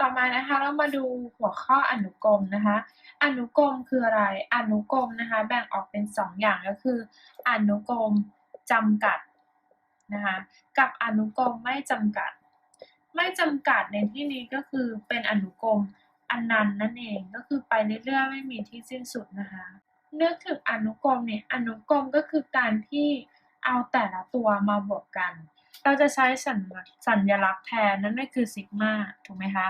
ต่อมานะคะเรามาดูหัวข้ออนุกรมนะคะ อนุกรมคืออะไร อนุกรมนะคะ แบ่งออกเป็น 2 อย่างก็คือ อนุกรมจำกัดนะคะกับอนุกรมไม่จำกัด ไม่จำกัดในที่นี้ก็คือเป็นอนุกรมอันนันต์นั่นเองก็คือไปเรื่อยๆไม่มีที่สิ้นสุดนะคะนึกถึงอนุกรมเนี่ยอนุกรมก็คือการที่เอาแต่ละตัวมาบวกกัน เราจะใช้สัญสัญลักษณ์แทนนั่นก็คือซิกมาถูกไหมคะ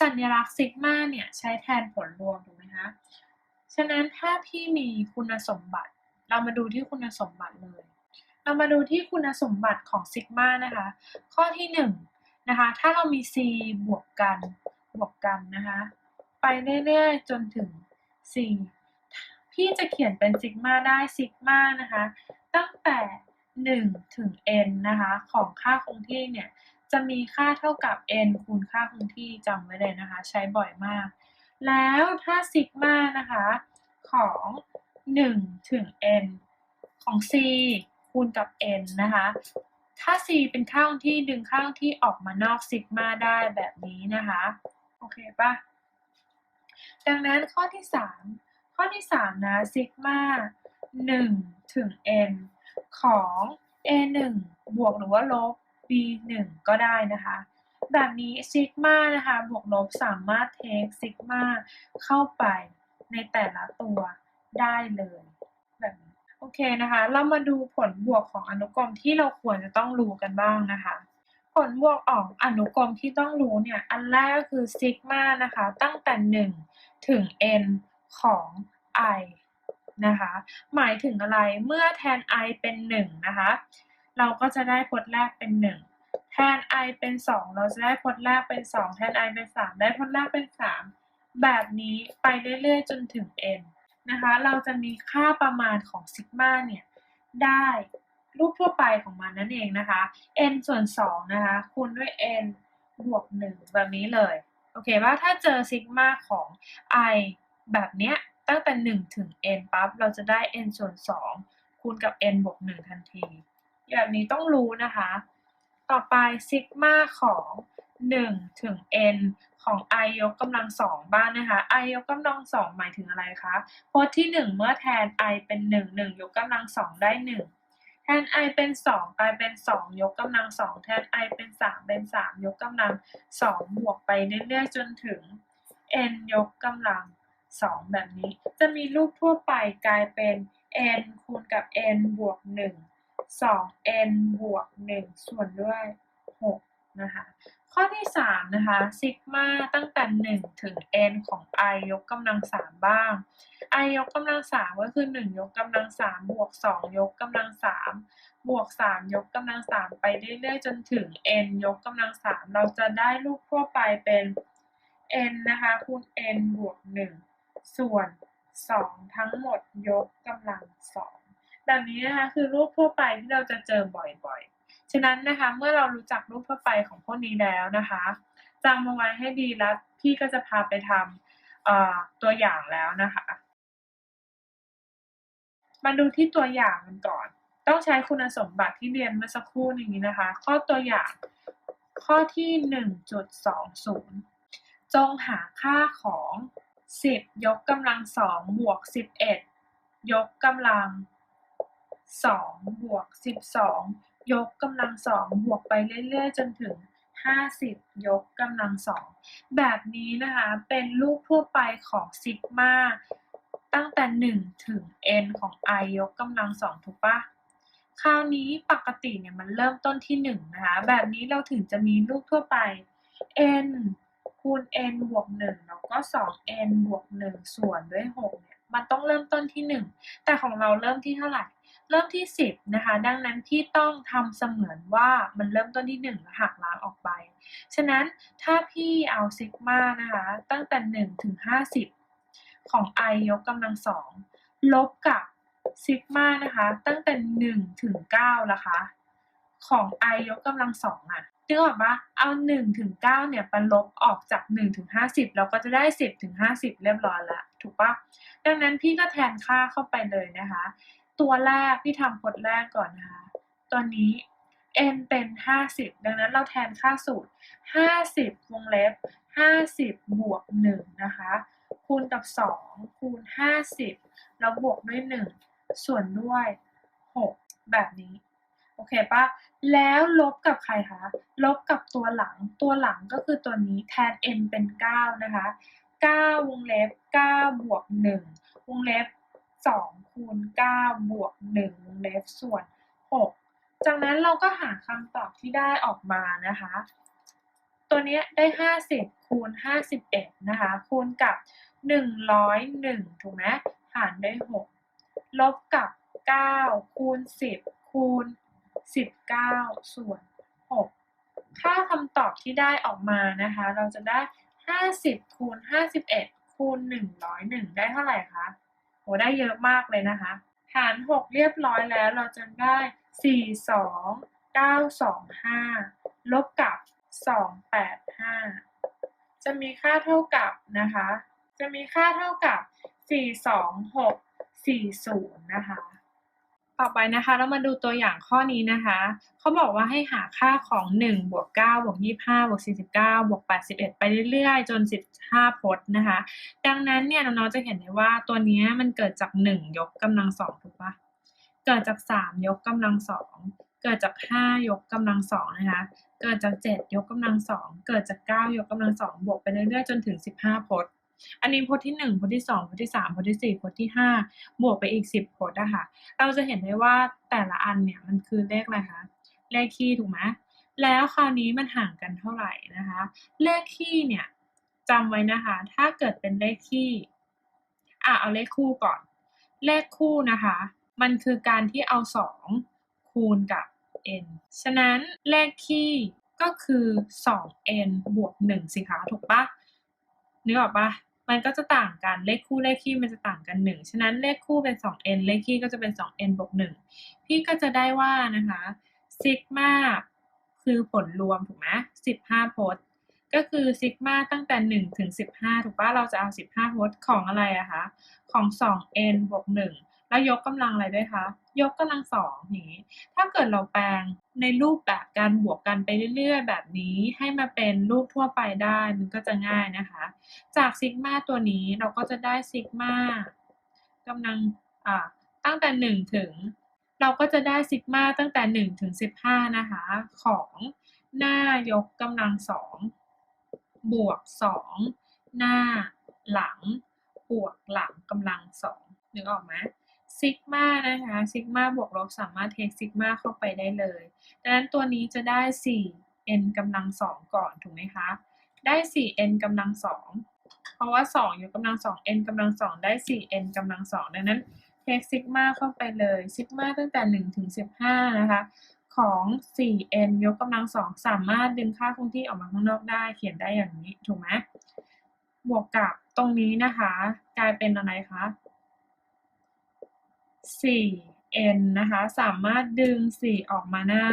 สัญลักษณ์ซิกมาเนี่ยใช้แทนผลรวมถูกไหมคะ ฉะนั้นถ้าพี่มีคุณสมบัติ เรามาดูที่คุณสมบัติเลย เรามาดูที่คุณสมบัติของซิกมานะคะ ข้อที่หนึ่งนะคะ ถ้าเรามี c บวกกันบวกกันนะคะ ไปเรื่อยๆ จนถึง c พี่จะเขียนเป็นซิกมาได้ซิกมานะคะ ตั้งแต่ 1 ถึง n นะคะ ของค่าคงที่เนี่ย จะมีค่าเท่ากับ n คูณค่าคงที่จำไว้เลยนะคะ ใช้บ่อยมาก แล้วถ้าซิกมานะคะ ของ 1 ถึง n ของ c คูณกับ n นะคะ ถ้า c เป็นค่าคงที่ดึงค่าคงที่ออกมานอกซิกมาได้แบบนี้นะคะ โอเคปะดังนั้นข้อที่ 3 ข้อที่ 3 นะซิกมา1ถึง n ของ a1 บวกหรือว่าลบ b1 ก็ได้นะคะ แบบนี้ซิกมานะคะบวกลบสามารถเทคซิกมาเข้าไปในแต่ละตัวได้เลยแบบนี้โอเคนะคะ เรามาดูผลบวกของอนุกรมที่เราควรจะต้องรู้กันบ้างนะคะ ผลบวกออกอนุกรมที่ต้องรู้เนี่ย อันแรกก็คือซิกมานะคะ ตั้งแต่ 1 ถึง n ของ i นะคะ หมายถึงอะไรเมื่อแทน i เป็น1นะคะ เราก็จะได้พจน์แรกเป็น 1 แทน i เป็น 2 เราจะได้พจน์แรกเป็น 2 แทน i เป็น 3 ได้พจน์แรกเป็น 3 แบบนี้ไปเรื่อยๆ จนถึง n นะคะ เราจะมีค่าประมาณของซิกมาเนี่ยได้รูปทั่วไปของมันนั่นเองนะคะ n ส่วน 2 นะคะ คูณด้วย n บวก 1 แบบนี้เลย โอเคว่าถ้าเจอซิกมาของ i แบบเนี้ย ตั้งแต่ 1 ถึง n ปั๊บเราจะได้ n ส่วน 2 คูณกับ n บวก 1 ทันที แบบนี้ต้องรู้นะคะ ต่อไปซิกมาของ 1 ถึง n ของ i ยกกำลังสองบ้างนะคะ i ยกกำลังสองหมายถึงอะไรคะพจน์ที่ 1 เมื่อแทน i เป็น 1 1 ยกกำลังสองได้ 1 แทน i เป็น 2 กลายเป็น 2 ยกกำลังสองแทน i เป็น 3 เป็น 3 ยกกำลัง2บวกไปเรื่อยๆจนถึง n ยกกำลัง 2 แบบนี้ จะมีรูปทั่วไปกลายเป็น n คูณกับ n บวก 1 2n บวก 1 ส่วนด้วย 6 นะคะ ข้อที่ 3 นะคะซิกมาตั้งแต่ 1 ถึง n ของ i ยกกำลัง 3 บ้าง i ยกกำลัง 3 ก็คือ 1 ยกกำลัง 3 บวก 2 ยกกำลัง 3 บวก 3 ยกกำลัง 3 ไปเรื่อยๆ จนถึง n ยกกำลัง 3 เราจะได้รูปทั่วไปเป็น n นะคะคูณ n บวก 1 ส่วน2ทั้งหมดยกกำลัง2แบบนี้นะคะคือรูปทั่วไปที่เราจะเจอบ่อยๆ ฉะนั้นนะคะเมื่อเรารู้จักรูปทั่วไปของพวกนี้แล้วนะคะจำเอาไว้ให้ดีแล้วพี่ก็จะพาไปทำตัวอย่างแล้วนะคะ มาดูที่ตัวอย่างกันก่อน ต้องใช้คุณสมบัติที่เรียนเมื่อสักครู่นี้นะคะ ข้อตัวอย่างข้อที่ 1.20 จงหาค่าของ สิบยกกำลังสองบวกสิบเอ็ดยกกำลังสองบวกสิบสองยกกำลังสองบวกไปเรื่อยๆ จนถึงห้าสิบยกกำลังสองแบบนี้นะคะเป็นรูปทั่วไปของซิกมาตั้งแต่หนึ่งถึง n ของ i ยกกำลังสองถูกปะคราวนี้ปกติเนี่ยมันเริ่มต้นที่หนึ่งนะคะแบบนี้เราถึงจะมีรูปทั่วไป n คูณ n บวก1แล้วก็ 2n บวก1ส่วนด้วย6เนี่ยมันต้องเริ่มต้นที่1แต่ของเราเริ่มที่เท่าไหร่เริ่มที่ 10 นะคะ ดังนั้นที่ต้องทำเสมือนว่ามันเริ่มต้นที่1แล้วหักล้างออกไป ฉะนั้นถ้าพี่เอาซิกมานะคะ ตั้งแต่ 1 ถึง 50 ของ i ยกกำลังสองลบกับซิกมานะคะ ตั้งแต่ 1 ถึง9นะคะ ของ i ยกกำลังสองอะ นึกออกปะเอา1ถึง9เนี่ยไปลบออกจาก1ถึง50เราก็จะได้ 10ถึง50เรียบร้อยละถูกปะดังนั้นพี่ก็แทนค่าเข้าไปเลยนะคะ ตัวแรกพี่ทำกฎแรกก่อนนะคะ ตัวนี้ n เป็น 50 ดังนั้นเราแทนค่าสูตร 50 วงเล็บ 50 บวก 1 นะคะ คูณกับ 2 คูณ 50 แล้วบวกด้วย 1 ส่วนด้วย 6 แบบนี้ อเคปะแล้วลบกับใครคะ ลบกับตัวหลัง ตัวหลังก็คือตัวนี้แทน n เป็น 9 นะคะ 9 วงเล็บ 9 บวก 1 วงเล็บ 2 คูณ 9 บวก 1 วงเล็บส่วน 6 จากนั้นเราก็หาคำตอบที่ได้ออกมานะคะ ตัวเนี้ยได้ 50 คูณ 51 นะคะ คูณกับ 101 ถูกไหมหารด้วย 6 ลบกับ 9 คูณ 10 คูณ 19ส่วน6ค่าคำตอบที่ได้ออกมานะคะ เราจะได้50คูณ51คูณ101ได้เท่าไหร่คะโหได้เยอะมากเลยนะคะ หาร6เรียบร้อยแล้วเราจะได้42 925ลบกับ285จะมีค่าเท่ากับนะคะ จะมีค่าเท่ากับ 42640 นะคะ ต่อไปนะคะ เรามาดูตัวอย่างข้อนี้นะคะ เขาบอกว่าให้หาค่าของ 1 บวก 9 บวก 25 บวก 49 บวก 81 ไปเรื่อยๆ จน 15 พจน์นะคะ ดังนั้นเนี่ยน้องๆจะเห็นได้ว่าตัวนี้มันเกิดจาก 1 ยกกำลังสองถูกปะเกิดจาก 3 ยกกำลังสองเกิดจาก 5 ยกกำลังสองนะคะ เกิดจาก 7 ยกกำลังสองเกิดจาก 9 ยกกำลังสองบวกไปเรื่อยๆ จนถึง 15 พจน์ อันนี้พจน์ที่1พจน์ที่2พจน์ที่3พจน์ที่4พจน์ที่ 5 บวกไปอีก 10พจน์อะค่ะเราจะเห็นได้ว่าแต่ละอันเนี่ยมันคือเลขอะไรคะเลขคี่ถูกไหมแล้วคราวนี้มันห่างกันเท่าไหร่นะคะ เลขคี่เนี่ยจำไว้นะคะ ถ้าเกิดเป็นเลขคี่อะเอาเลขคู่ก่อน เลขคู่นะคะ มันคือการที่เอา 2 คูณกับ n ฉะนั้นเลขคี่ก็คือ 2n บวก 1 สิคะถูกปะนึกออกปะ มันก็จะต่างกันเลขคู่เลขคี่มันจะต่างกัน 1 ฉะนั้นเลขคู่เป็น 2n เลขคี่ก็จะเป็น 2n บวก1พี่ก็จะได้ว่านะคะซิกมาคือผลรวมถูกไหม15พจน์ก็คือซิกมาตั้งแต่1ถึง15 ถูกปะเราจะเอา 15พจน์ของอะไรอะคะ ของ 2n บวก1แล้วยกกำลังอะไรด้วยคะ ยกกำลังสองนี้ ถ้าเกิดเราแปลงในรูปแบบการบวกกันไปเรื่อยๆ แบบนี้ให้มาเป็นรูปทั่วไปได้มันก็จะง่ายนะคะ จากซิกมาตัวนี้เราก็จะได้ซิกมากำลังอ่าตั้งแต่ 1 ถึง เราก็จะได้ซิกมาตั้งแต่ 1 ถึง 15 นะคะ ของหน้ายกกำลังสองบวก 2 หน้าหลัง บวกหลังกำลังสองนึกออกไหม ซิกมานะคะซิกมาบวกลบสามารถเทคซิกมาเข้าไปได้เลยดังนั้นตัวนี้จะได้ 4n กำลังสองก่อนถูกไหมคะ ได้ 4n กำลังสองเพราะว่า 2 อยู่กำลังสอง n กำลังสองได้ 4n กำลังสองดังนั้นเทคซิกมาเข้าไปเลยซิกมาตั้งแต่ 1 ถึง 15 นะคะ ของ 4n ยกกำลังสองสามารถดึงค่าคงที่ออกมาข้างนอกได้ เขียนได้อย่างนี้ ถูกไหมบวกกับตรงนี้นะคะ กลายเป็นอะไรคะ 4n นะคะ สามารถดึง 4 ออกมาหน้า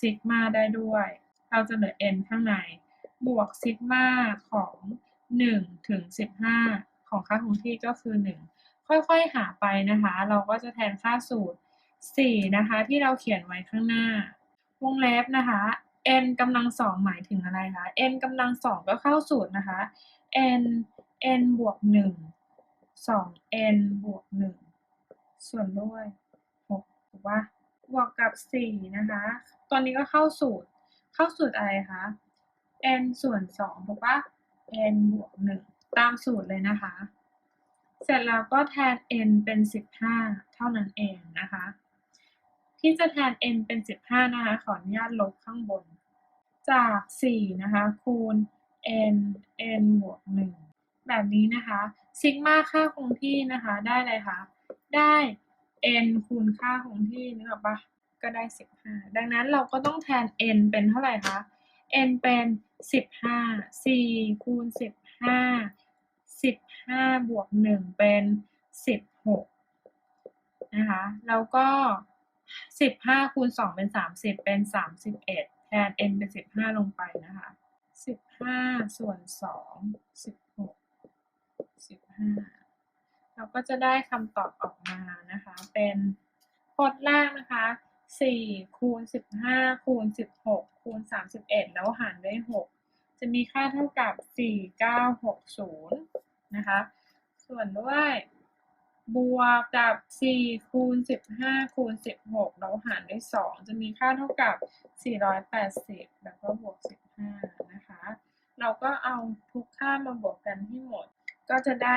ซิกมาได้ด้วย เราจะเหลือ n ข้างใน บวกซิกมาของ1ถึง15 ของค่าคงที่ก็คือ 1 ค่อยๆหาไปนะคะ เราก็จะแทนค่าสูตร 4 นะคะ ที่เราเขียนไว้ข้างหน้า วงเล็บนะคะ n กำลังสองหมายถึงอะไรคะ n กำลังสองก็เข้าสูตรนะคะ n n บวก1 2n บวก1 ส่วนด้วย6ถูกปะบวกกับ 4 นะคะ ตอนนี้ก็เข้าสูตร เข้าสูตรอะไรคะ n ส่วน 2 ถูกปะ n บวก 1 ตามสูตรเลยนะคะ เสร็จแล้วก็แทน n เป็น 15 เท่านั้นเองนะคะ ที่จะแทน n เป็น 15 นะคะ ขออนุญาตลบข้างบน จาก 4 นะคะ คูณ n n บวก 1 แบบนี้นะคะ ซิกมาค่าคงที่นะคะ ได้เลยคะ ได้ n คูณค่าคงที่นึกออกปะก็ได้ 15 ดังนั้นเราก็ต้องแทน n เป็นเท่าไหร่คะ n เป็น 15 4คูณ15 15 บวก 1 เป็น 16 นะคะ แล้วก็ 15คูณ2เป็น 30 เป็น 31 แทน n เป็น 15 ลงไปนะคะ 15 ส่วน 2 16 15 เราก็จะได้คำตอบออกมานะคะ เป็นพจน์แรกนะคะ4คูณ15คูณ16คูณ31 แล้วหารด้วย 6 จะมีค่าเท่ากับ 4960 นะคะ ส่วนด้วยบวกกับ4คูณ15คูณ16เราหารด้วย 2 จะมีค่าเท่ากับ 480 แล้วก็บวก 15 นะคะ เราก็เอาทุกค่ามาบวกกันให้หมด ก็จะได้